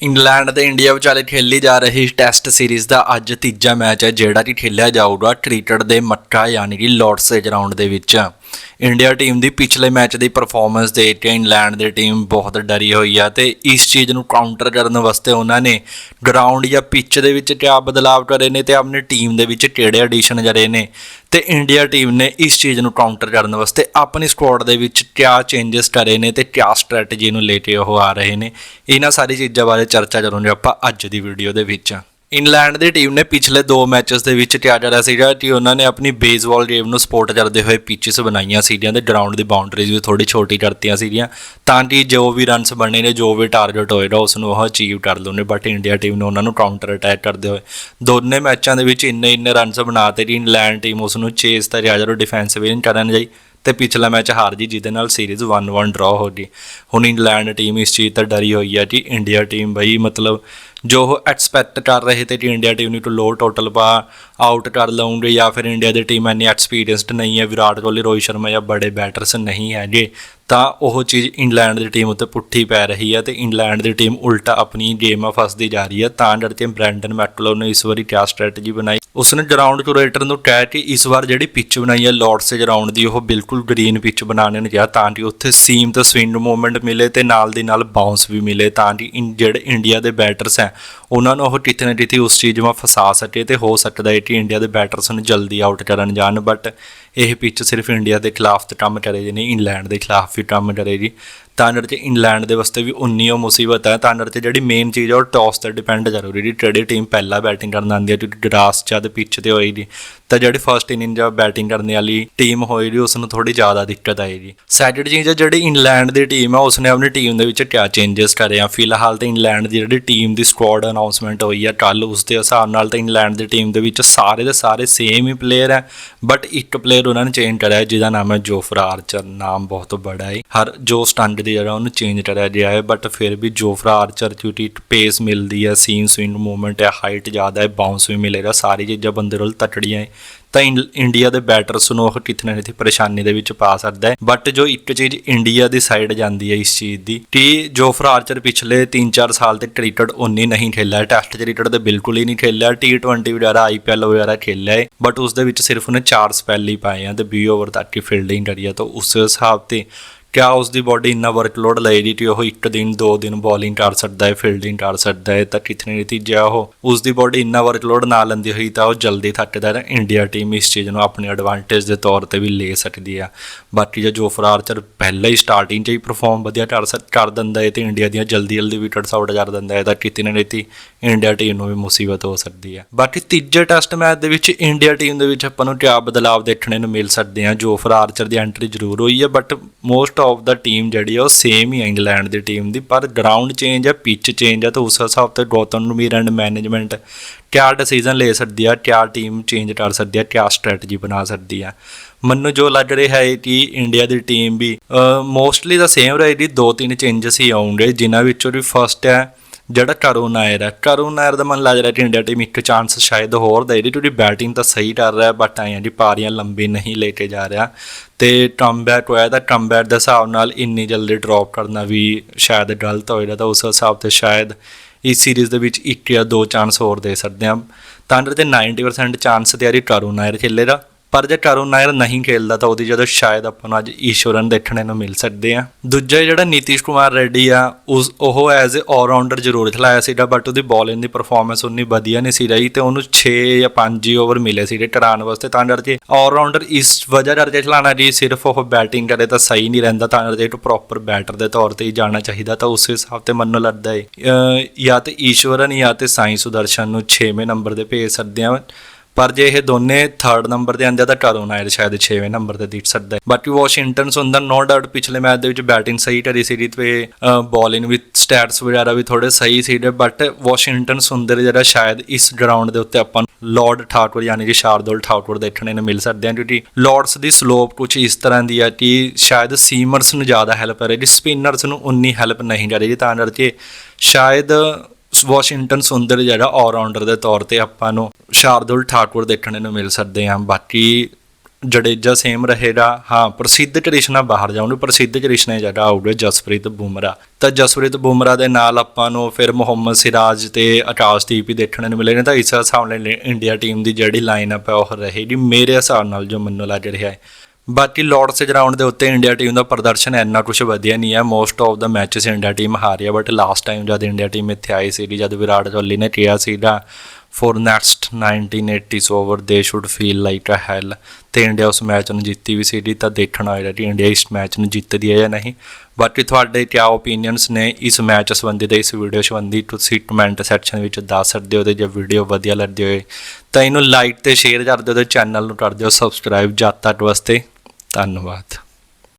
England ਤੇ India ਵਿਚਾਲੇ ਖੇਲੀ ਜਾ ਰਹੀ ਟੈਸਟ ਸੀਰੀਜ਼ ਦਾ ਅੱਜ ਤੀਜਾ ਮੈਚ ਹੈ, ਜਿਹੜਾ ਕਿ ਖੇਲਿਆ ਜਾਊਗਾ ਟ੍ਰੀਟਡ ਦੇ ਮੱਕਾ ਯਾਨੀ ਕਿ ਲਾਰਡਸ ਦੇ ਗਰਾਊਂਡ ਦੇ ਵਿੱਚ। ਇੰਡੀਆ ਟੀਮ ਦੀ ਪਿਛਲੇ ਮੈਚ ਦੀ ਪਰਫਾਰਮੈਂਸ ਦੇਖ ਕੇ ਇੰਗਲੈਂਡ ਦੀ ਟੀਮ ਬਹੁਤ ਡਰੀ ਹੋਈ ਆ ਤੇ ਇਸ ਚੀਜ਼ ਨੂੰ ਕਾਊਂਟਰ ਕਰਨ ਵਾਸਤੇ ਉਹਨਾਂ ਨੇ ਗਰਾਊਂਡ ਜਾਂ ਪਿੱਚ ਦੇ ਵਿੱਚ ਕਿਆ ਬਦਲਾਵ ਕਰੇ ਨੇ ਤੇ ਆਪਣੀ ਟੀਮ ਦੇ ਵਿੱਚ ਕਿਹੜੇ ਐਡੀਸ਼ਨ ਕਰੇ ਨੇ ਤੇ ਇੰਡੀਆ ਟੀਮ ਨੇ ਇਸ ਚੀਜ਼ ਨੂੰ ਕਾਊਂਟਰ ਕਰਨ ਵਾਸਤੇ ਆਪਣੀ ਸਕੁਆਡ ਦੇ ਵਿੱਚ ਕਿਆ ਚੇਂਜਸ ਕਰੇ ਨੇ ਤੇ ਕਿਆ ਸਟ੍ਰੈਟਜੀ ਨੂੰ ਲੈ ਕੇ ਉਹ ਆ ਰਹੇ ਨੇ। ਇਹਨਾਂ ਸਾਰੀ ਚੀਜ਼ਾਂ ਬਾਰੇ ਚਰਚਾ ਕਰਾਂਗੇ ਆਪਾਂ ਅੱਜ ਦੀ ਵੀਡੀਓ ਦੇ ਵਿੱਚ। ਇੰਗਲੈਂਡ ਦੀ ਟੀਮ ਨੇ ਪਿਛਲੇ ਦੋ ਮੈਚਸ ਦੇ ਵਿੱਚ ਕਿਆ ਕਰਿਆ ਸੀਗਾ ਕਿ ਉਹਨਾਂ ਨੇ ਆਪਣੀ ਬੇਸਬਾਲ ਗੇਮ ਨੂੰ ਸਪੋਰਟ ਕਰਦੇ ਹੋਏ ਪਿਚਸ ਬਣਾਈਆਂ ਸੀਗੀਆਂ ਤੇ ਗਰਾਊਂਡ ਦੀ ਬਾਉਂਡਰੀਜ਼ ਵੀ ਥੋੜੀ ਛੋਟੀ ਕਰਤੀਆਂ ਸੀਗੀਆਂ। ਤਾਂ ਕਿ ਜੋ ਵੀ ਰਨਸ ਬਣੇ ਨੇ, ਜੋ ਵੀ ਟਾਰਗੇਟ ਹੋਏਗਾ ਉਸ ਨੂੰ ਉਹ ਅਚੀਵ ਕਰ ਲਓਨੇ ਬਟ ਇੰਡੀਆ ਟੀਮ ਨੇ ਉਹਨਾਂ ਨੂੰ ਕਾਊਂਟਰ ਅਟੈਕ ਕਰਦੇ ਹੋਏ ਦੋਨੇ ਮੈਚਾਂ ਦੇ ਵਿੱਚ ਇੰਨੇ ਇੰਨੇ ਰਨਸ ਬਣਾਤੇ ਕਿ ਇੰਗਲੈਂਡ ਟੀਮ ਉਸ ਨੂੰ ਚੇਸ ਤੇ ਰਿਆ ਜਦੋਂ ਡਿਫੈਂਸਿਵ ਇਨ ਕਰਨ ਜਾਈ ਤੇ ਪਿਛਲਾ ਮੈਚ ਹਾਰ ਜੀ ਜਿਹਦੇ ਨਾਲ ਸੀਰੀਜ਼ 1-1 ਡਰਾ ਹੋ ਗਈ। ਹੁਣ ਇੰਗਲੈਂਡ ਟੀਮ ਇਸ ਚੀਜ਼ ਤੋਂ ਡਰੀ ਹੋਈ ਹੈ ਕਿ ਇੰਡੀਆ ਟੀਮ ਬਈ ਮਤਲਬ ਜੋ ਉਹ ਐਕਸਪੈਕਟ ਕਰ ਰਹੇ ਤੇ ਕਿ ਇੰਡੀਆ ਟੀਮ ਨੂੰ ਟੂ ਲੋ ਟੋਟਲ ਪਾ ਆਊਟ ਕਰ ਲਉਂਗੇ ਜਾਂ ਫਿਰ ਇੰਡੀਆ ਦੀ ਟੀਮ ਇੰਨੀ ਐਕਸਪੀਰੀਅੰਸਡ ਨਹੀਂ ਹੈ, ਵਿਰਾਟ ਕੋਹਲੀ, ਰੋਹਿਤ ਸ਼ਰਮਾ ਜਾਂ ਬੜੇ ਬੈਟਰਸ ਨਹੀਂ ਹੈਗੇ, ਤਾਂ ਉਹ ਚੀਜ਼ ਇੰਗਲੈਂਡ ਦੀ ਟੀਮ ਉੱਤੇ ਪੁੱਠੀ ਪੈ ਰਹੀ ਹੈ ਤੇ ਇੰਗਲੈਂਡ ਦੀ ਟੀਮ ਉਲਟਾ ਆਪਣੀ ਗੇਮ ਫਸਦੀ ਜਾ ਰਹੀ ਹੈ। ਤਾਂ ਕਰਕੇ ਬ੍ਰੈਂਡਨ ਮੈਕਲੋ ਨੇ ਇਸ ਵਾਰੀ ਕਿਆ ਸਟ੍ਰੈਟਜੀ ਬਣਾਈ? ਉਸਨੇ ਗਰਾਊਂਡ ਕੂਰੇਟਰ ਨੂੰ ਕਹਿ ਕੇ ਇਸ ਵਾਰ ਜਿਹੜੀ ਪਿੱਚ ਬਣਾਈ ਹੈ ਲਾਰਡਸ ਦੇ ਗਰਾਊਂਡ ਦੀ, ਉਹ ਬਿਲਕੁਲ ਗ੍ਰੀਨ ਪਿੱਚ ਬਣਾਉਣੇ ਨੂੰ ਕਿਹਾ ਤਾਂ ਕਿ ਉੱਥੇ ਸੀਮ ਤੇ ਸਵਿੰਗ ਮੂਵਮੈਂਟ ਮਿਲੇ ਤੇ ਨਾਲ ਦੀ ਨਾਲ ਬਾਉਂਸ ਵੀ ਮਿਲੇ ਤਾਂ ਕਿ ਇਨ- ਜਿਹੜੇ ਇੰਡੀਆ ਦੇ ਬੈਟਰਸ ਹੈ, ਉਹਨਾਂ ਨੂੰ ਉਹ ਕਿਤੇ ਨਾ ਕਿਤੇ ਉਸ ਚੀਜ਼ 'ਮਾ ਫਸਾ ਸਕੇ ਤੇ ਹੋ ਸਕਦਾ ਹੈ ਕਿ ਇੰਡੀਆ ਦੇ ਬੈਟਰਸ ਨੂੰ ਜਲਦੀ ਆਊਟ ਕਰਨ ਜਾਣ ਬਟ ਇਹ ਪਿੱਚ ਸਿਰਫ ਇੰਡੀਆ ਦੇ ਖਿਲਾਫ ਤੇ ਕੰਮ ਕਰੇਗੀ ਨਹੀਂ ਇੰਗਲੈਂਡ ਦੇ ਖਿਲਾਫ ਵੀ ਕੰਮ ਕਰੇਗੀ ਤਾਂ ਕਰਕੇ ਇੰਗਲੈਂਡ ਦੇ ਵਾਸਤੇ ਵੀ ਉਨੀ ਉਹ ਮੁਸੀਬਤ ਹੈ, ਤਾਂ ਕਰਕੇ ਜਿਹੜੀ ਮੇਨ ਚੀਜ਼ ਹੈ ਉਹ ਟੌਸ ਤੇ ਡਿਪੈਂਡ ਜ਼ਰੂਰੀ ਦੀ ਟ੍ਰੇਡੀ ਟੀਮ ਪਹਿਲਾਂ ਬੈਟਿੰਗ ਕਰਨ ਆਉਂਦੀ ਹੈ ਕਿਉਂਕਿ ਗ੍ਰਾਸ ਜਦ ਪਿੱਚ ਤੇ ਹੋਏਗੀ ਤਾਂ ਜਿਹੜੀ ਫਸਟ ਇਨਿੰਗ ਜਾਂ ਬੈਟਿੰਗ ਕਰਨ ਵਾਲੀ ਟੀਮ ਹੋਏਗੀ ਉਸ ਨੂੰ ਥੋੜੀ ਜ਼ਿਆਦਾ ਦਿੱਕਤ ਆਏਗੀ ਸੈਕਿੰਡ ਚੀਜ਼ ਹੈ ਜਿਹੜੀ ਇੰਗਲੈਂਡ ਦੀ ਟੀਮ ਹੈ ਉਸਨੇ ਆਪਣੀ ਟੀਮ ਦੇ ਵਿੱਚ ਕਿਆ ਚੇਂਜਸ ਕਰੇ ਆ। ਫਿਲਹਾਲ ਤੇ ਇੰਗਲੈਂਡ ਦੀ ਜਿਹੜੀ ਟੀਮ ਦੀ ਸਕੁਆਡ ਅਨਾਉਂਸਮੈਂਟ ਹੋਈ ਆ ਕੱਲ ਉਸ ਦੇ ਹਿਸਾਬ ਨਾਲ ਤਾਂ ਇੰਗਲੈਂਡ ਦੀ ਟੀਮ ਦੇ ਵਿੱਚ ਸਾਰੇ ਦੇ ਸਾਰੇ ਸੇਮ ਹੀ ਪਲੇਅਰ ਹੈ ਬਟ ਇੱਕ ਪਲੇਅਰ ਉਹਨਾਂ ਨੇ ਚੇਂਜ ਕਰਿਆ, ਜਿਹਦਾ ਨਾਮ ਹੈ ਜੋਫਰਾ ਆਰਚਰ ਨਾਮ ਬਹੁਤ ਬੜਾ ਹੈ ਹਰ ਜੋ ਸਟੰਡ ਦੀ ਜਗ੍ਹਾ ਉਹਨੂੰ ਚੇਂਜ ਕਰਿਆ ਗਿਆ ਹੈ ਬਟ ਫਿਰ ਵੀ ਜੋਫਰਾ ਆਰਚਰ ਕਿਉਂਕਿ ਪੇਸ ਮਿਲਦੀ ਹੈ ਸੀਨ ਸਵਿੰਗ ਮੂਵਮੈਂਟ ਹੈ ਹਾਈਟ ਜ਼ਿਆਦਾ ਹੈ ਬਾਉਂਸ ਵੀ ਮਿਲੇਗਾ ਸਾਰੀ ਚੀਜ਼ਾਂ ਬੰਦੇ ਕੋਲ ਤਕੜੀਆਂ ਹੈ ਤਾਂ ਇੰਡ- ਇੰਡੀਆ ਦੇ ਬੈਟਰਸ ਨੂੰ ਉਹ ਕਿਤੇ ਨਾ ਕਿਤੇ ਪਰੇਸ਼ਾਨੀ ਦੇ ਵਿੱਚ ਪਾ ਸਕਦਾ ਹੈ। ਬਟ ਜੋ ਇੱਕ ਚੀਜ਼ ਇੰਡੀਆ ਦੀ ਸਾਈਡ ਜਾਂਦੀ ਹੈ ਇਸ ਚੀਜ਼ ਦੀ, ਕਿ ਜੋਫਰਾ ਆਰਚਰ ਪਿਛਲੇ 3-4 ਸਾਲ ਤੇ ਕ੍ਰਿਕਟ ਉਨੀ ਨਹੀਂ ਖੇਲਿਆ ਟੈਸਟ ਕ੍ਰਿਕਟ ਤੇ ਬਿਲਕੁਲ ਹੀ ਨਹੀਂ ਖੇਲਿਆ T20 ਵਗੈਰਾ ਆਈਪੀਐਲ ਵਗੈਰਾ ਖੇਲਿਆ ਹੈ। ਬਟ ਉਸ ਦੇ ਵਿੱਚ ਸਿਰਫ ਉਹਨੇ 4 ਸਪੈਲ ਹੀ ਪਾਏ ਆ ਤੇ 20 ਓਵਰ ਤੱਕ ਹੀ ਫੀਲਡਿੰਗ ਕਰੀ ਆ, ਤਾਂ ਉਸ ਹਿਸਾਬ ਤੇ ਕਿਆ ਉਸ ਦੀ ਬਾਡੀ ਇੰਨਾ ਵਰਕਲੋਡ ਲਏਗੀ ਕਿ ਉਹ ਇੱਕ ਦਿਨ, ਦੋ ਦਿਨ ਬੋਲਿੰਗ ਕਰ ਸਕਦਾ ਹੈ ਫੀਲਡਿੰਗ ਕਰ ਸਕਦਾ ਹੈ, ਤਾਂ ਕਿਤਨੇ ਨਤੀਜਾ ਉਹ ਉਸ ਦੀ ਬਾਡੀ ਇੰਨਾ ਵਰਕਲੋਡ ਨਾ ਲੈਂਦੀ ਹੋਈ ਤਾਂ ਉਹ ਜਲਦੀ ਥੱਕਦਾ ਹੈ। ਇੰਡੀਆ ਟੀਮ ਇਸ ਚੀਜ਼ ਨੂੰ ਆਪਣੀ ਐਡਵਾਂਟੇਜ ਦੇ ਤੌਰ ਤੇ ਵੀ ਲੈ ਸਕਦੀ ਆ। ਬਾਕੀ ਜੇ ਜੋਫਰ ਆਰਚਰ ਪਹਿਲਾਂ ਹੀ ਸਟਾਰਟਿੰਗ 'ਚ ਹੀ ਪਰਫਾਰਮ ਵਧੀਆ ਕਰ ਸਕ ਕਰ ਦਿੰਦਾ ਹੈ ਤੇ ਇੰਡੀਆ ਦੀਆਂ ਜਲਦੀ ਜਲਦੀ ਵਿਕਟਸ ਆਊਟ ਕਰ ਦਿੰਦਾ ਹੈ, ਤਾਂ ਕਿਤੇ ਨਾ ਕਿਤੇ ਇੰਡੀਆ ਟੀਮ ਨੂੰ ਵੀ ਮੁਸੀਬਤ ਹੋ ਸਕਦੀ ਹੈ ਬਾਕੀ ਤੀਜੇ ਟੈਸਟ ਮੈਚ ਦੇ ਵਿੱਚ ਇੰਡੀਆ ਟੀਮ ਦੇ ਵਿੱਚ ਆਪਾਂ ਨੂੰ ਕਿਆ ਬਦਲਾਵ ਦੇਖਣੇ ਨੂੰ ਮਿਲ ਸਕਦੇ ਆ। ਜੋਫਰ ਆਰਚਰ ਦੀ ਐਂਟਰੀ ਜ਼ਰੂਰ ਹੋਈ ਹੈ but most of the team ਜਿਹੜੀ ਆ, ਉਹ ਸੇਮ ਹੀ ਹੈ ਇੰਗਲੈਂਡ ਦੀ ਟੀਮ ਦੀ, ਪਰ ਗਰਾਊਂਡ ਚੇਂਜ ਹੈ ਪਿੱਚ ਚੇਂਜ ਹੈ ਤਾਂ ਉਸ ਹਿਸਾਬ ਤੇ ਗੌਤਮ ਨੂੰ ਵੀ ਐਂਡ ਮੈਨੇਜਮੈਂਟ ਕਿਆ ਡਿਸੀਜਨ ਲੈ ਸਕਦੀ ਆ, ਕਿਆ ਟੀਮ ਚੇਂਜ ਕਰ ਸਕਦੀ ਆ, ਕਿਆ ਸਟ੍ਰੈਟਜੀ ਬਣਾ ਸਕਦੀ ਆ। ਮੈਨੂੰ ਜੋ ਲੱਗ ਰਿਹਾ ਹੈ ਕਿ ਇੰਡੀਆ ਦੀ ਟੀਮ ਵੀ ਮੋਸਟਲੀ ਦਾ ਸੇਮ ਰਹੇਗੀ, ਦੋ ਤਿੰਨ ਚੇਂਜਸ ਹੀ ਆਉਣਗੇ, ਜਿਨ੍ਹਾਂ ਵਿੱਚੋਂ ਵੀ ਫਸਟ ਹੈ ਜਿਹੜਾ ਕਰੋ ਨਾਇਰ ਹੈ। ਕਰੋ ਨਾਇਰ ਦਾ ਮਨ ਲੱਗ ਰਿਹਾ ਕਿ ਇੰਡੀਆ ਟੀਮ ਇੱਕ ਚਾਂਸ ਸ਼ਾਇਦ ਹੋਰ ਦੇ ਰਹੀ, ਕਿਉਂਕਿ ਬੈਟਿੰਗ ਤਾਂ ਸਹੀ ਕਰ ਰਿਹਾ ਬਟ ਆਇਆ ਜੀ ਪਾਰੀਆਂ ਲੰਬੀ ਨਹੀਂ ਲੈ ਕੇ ਜਾ ਰਿਹਾ। ਤੇ ਕਮਬੈਕ ਹੋਇਆ ਤਾਂ ਕਮਬੈਕ ਦੇ ਹਿਸਾਬ ਨਾਲ ਇੰਨੀ ਜਲਦੀ ਡ੍ਰੌਪ ਕਰਨਾ ਵੀ ਸ਼ਾਇਦ ਗਲਤ ਹੋਏਗਾ, ਤਾਂ ਉਸ ਹਿਸਾਬ ਤੇ ਸ਼ਾਇਦ ਇਸ ਸੀਰੀਜ਼ ਦੇ ਵਿੱਚ ਇੱਕ ਜਾਂ ਦੋ ਚਾਂਸ ਹੋਰ ਦੇ ਸਕਦੇ ਹਾਂ। ਤਾਂ ਅੰਦਰ ਤੇ 90% ਚਾਂਸ ਤਿਆਰੀ ਕਰੋ ਨਾਇਰ ਖੇਲੇਗਾ। ਪਰ ਜੇ ਕਰੁਣ ਨਾਇਰ ਨਹੀਂ ਖੇਲਦਾ ਤਾਂ ਉਹਦੀ ਜਦੋਂ ਸ਼ਾਇਦ ਆਪਾਂ ਨੂੰ ਅੱਜ ਈਸ਼ਵਰਨ ਦੇਖਣੇ ਨੂੰ ਮਿਲ ਸਕਦੇ ਆ। ਦੂਜਾ ਜਿਹੜਾ ਨੀਤੀਸ਼ ਕੁਮਾਰ ਰੈਡੀ ਆ, ਉਸ ਉਹ ਐਜ਼ ਅ ਆਲਰਾਊਂਡਰ ਜ਼ਰੂਰ ਖਿਲਾਇਆ ਸੀਗਾ ਬਟ ਉਹਦੀ ਬੋਲਿੰਗ ਦੀ ਪਰਫਾਰਮੈਂਸ ਉਨੀ ਵਧੀਆ ਨਹੀਂ ਸੀ ਰਹੀ ਤੇ ਉਹਨੂੰ 6 ਜਾਂ 5 ਹੀ ਓਵਰ ਮਿਲੇ ਸੀਗੇ ਟਰਾਨ ਵਾਸਤੇ। ਤਾਂ ਕਰਕੇ ਆਲਰਾਊਂਡਰ ਇਸ ਵਜ੍ਹਾ ਕਰਕੇ ਖਿਲਾਣਾ ਜੀ ਸਿਰਫ ਉਹ ਬੈਟਿੰਗ ਕਰੇ ਤਾਂ ਸਹੀ ਨਹੀਂ ਰਹਿੰਦਾ, ਤਾਂ ਕਰਕੇ ਇੱਕ ਪ੍ਰੋਪਰ ਬੈਟਰ ਦੇ ਤੌਰ ਤੇ ਹੀ ਜਾਣਾ ਚਾਹੀਦਾ, ਤਾਂ ਉਸ ਹਿਸਾਬ ਤੇ ਮੈਨੂੰ ਲੱਗਦਾ ਹੈ। ਜਾਂ ਤੇ ਈਸ਼ਵਰਨ ਜਾਂ ਤੇ ਸਾਈ ਸੁਦਰਸ਼ਨ ਨੂੰ 6ਵੇਂ ਨੰਬਰ ਤੇ ਭੇਜ ਸਕਦੇ ਆ। ਪਰ ਜੇ ਇਹ ਦੋਨੇ ਥਰਡ ਨੰਬਰ ਤੇ ਆਂਦੇ ਆ ਤਾਂ ਕਰੋ ਨਾਇਰ ਸ਼ਾਇਦ 6ਵੇਂ ਨੰਬਰ ਤੇ ਦਿੱਖ ਸਕਦਾ ਹੈ। ਬਾਕੀ ਵਾਸ਼ਿੰਗਟਨ ਸੁੰਦਰ ਨੋ ਡਾਊਟ ਪਿਛਲੇ ਮੈਚ ਦੇ ਵਿੱਚ ਬੈਟਿੰਗ ਸਹੀ ਕਰੀ ਸੀ ਤੇ ਬੋਲਿੰਗ ਵੀ ਸਟੈਟਸ ਵਗੈਰਾ ਵੀ ਥੋੜੇ ਸਹੀ ਸੀਗੇ ਬਟ ਵਾਸ਼ਿੰਗਟਨ ਸੁੰਦਰ ਜਿਹੜਾ ਸ਼ਾਇਦ ਇਸ ਗਰਾਊਂਡ ਦੇ ਉੱਤੇ ਆਪਾਂ ਨੂੰ ਲਾਰਡ ਠਾਕੁਰ ਯਾਨੀ ਕਿ ਸ਼ਾਰਦੁਲ ਠਾਕੁਰ ਦੇਖਣੇ ਨੂੰ ਮਿਲ ਸਕਦੇ ਆ, ਕਿਉਂਕਿ ਲਾਰਡਸ ਦੀ ਸਲੋਪ ਕੁਝ ਇਸ ਤਰ੍ਹਾਂ ਦੀ ਹੈ ਕਿ ਸ਼ਾਇਦ ਸੀਮਰਸ ਨੂੰ ਜ਼ਿਆਦਾ ਹੈਲਪ ਕਰੇਗੀ ਸਪਿਨਰਸ ਨੂੰ ਉਨੀ ਹੈਲਪ ਨਹੀਂ ਕਰੇਗੀ ਤਾਂ ਕਰਕੇ ਸ਼ਾਇਦ ਵਾਸ਼ਿੰਗਟਨ ਸੁੰਦਰ ਜਿਹੜਾ ਆਲ ਆਲਰਾਊਂਡਰ ਦੇ ਤੌਰ ਤੇ ਆਪਾਂ ਨੂੰ ਸ਼ਾਰਦੁਲ ਠਾਕੁਰ ਦੇਖਣ ਨੂੰ ਮਿਲ ਸਕਦੇ ਆ ਬਾਕੀ ਜਡੇਜਾ ਸੇਮ ਰਹੇਗਾ, ਹਾਂ, ਪ੍ਰਸਿੱਧ ਕ੍ਰਿਸ਼ਨਾ ਬਾਹਰ ਜਾਊਂਗੇ ਪ੍ਰਸਿੱਧ ਕ੍ਰਿਸ਼ਨਾ ਜਿਹੜਾ ਆਊਗਾ, ਜਸਪ੍ਰੀਤ ਬੁਮਰਾ। ਤਾਂ ਜਸਪ੍ਰੀਤ ਬੁਮਰਾ ਦੇ ਨਾਲ ਆਪਾਂ ਨੂੰ ਫਿਰ ਮੁਹੰਮਦ ਸਿਰਾਜ ਤੇ ਆਕਾਸ਼ਦੀਪ ਹੀ ਦੇਖਣ ਨੂੰ ਮਿਲੇਗਾ ਤਾਂ ਇਸ ਹਿਸਾਬ ਨਾਲ ਇੰਡੀਆ ਟੀਮ ਦੀ ਜਿਹੜੀ ਲਾਈਨਅਪ ਹੈ, ਉਹ ਰਹੇਗੀ ਮੇਰੇ ਹਿਸਾਬ ਨਾਲ ਜੋ ਮੈਨੂੰ ਲੱਗ ਰਿਹਾ ਹੈ। ਬਾਕੀ ਲਾਰਡਸ ਗਰਾਊਂਡ ਦੇ ਉੱਤੇ ਇੰਡੀਆ ਟੀਮ ਦਾ ਪ੍ਰਦਰਸ਼ਨ ਇੰਨਾ ਕੁਝ ਵਧੀਆ ਨਹੀਂ ਹੈ। Most of the matches India team ਹਾਰੀ ਹੈ ਬਟ ਲਾਸਟ ਟਾਈਮ ਜਦ ਇੰਡੀਆ ਟੀਮ ਇੱਥੇ ਆਈ ਸੀ ਜਦ ਵਿਰਾਟ ਕੋਹਲੀ ਨੇ ਕਿਹਾ ਸੀਗਾ four next 1980s over they should feel like a hell ਤੇ ਇੰਡੀਆ ਉਸ ਮੈਚ ਨੂੰ ਜਿੱਤੀ ਵੀ ਸੀ ਤਾਂ ਦੇਖਣਾ ਹੋਏਗਾ ਕਿ ਇੰਡੀਆ ਇਸ ਮੈਚ ਨੂੰ ਜਿੱਤਦੀ ਹੈ ਜਾਂ ਨਹੀਂ। ਬਾਕੀ ਤੁਹਾਡੇ ਕੀ ਓਪੀਨੀਅਨਸ ਨੇ ਇਸ ਮੈਚ ਸੰਬੰਧੀ ਤੇ ਇਸ ਵੀਡੀਓ ਸੰਬੰਧੀ? ਤੁਸੀਂ ਕਮੈਂਟ ਸੈਕਸ਼ਨ ਵਿੱਚ ਦੱਸ ਸਕਦੇ ਹੋ ਤੇ ਜੇ ਵੀਡੀਓ ਵਧੀਆ ਲੱਗਦੀ ਹੋਏ, ਤਾਂ ਇਹਨੂੰ ਲਾਈਕ ਤੇ ਸ਼ੇਅਰ ਕਰ ਦਿਓ ਤੇ ਚੈਨਲ ਨੂੰ ਕਰ ਦਿਓ ਸਬਸਕ੍ਰਾਈਬ ਜਦ ਤੱਕ ਵਾਸਤੇ। ਧੰਨਵਾਦ।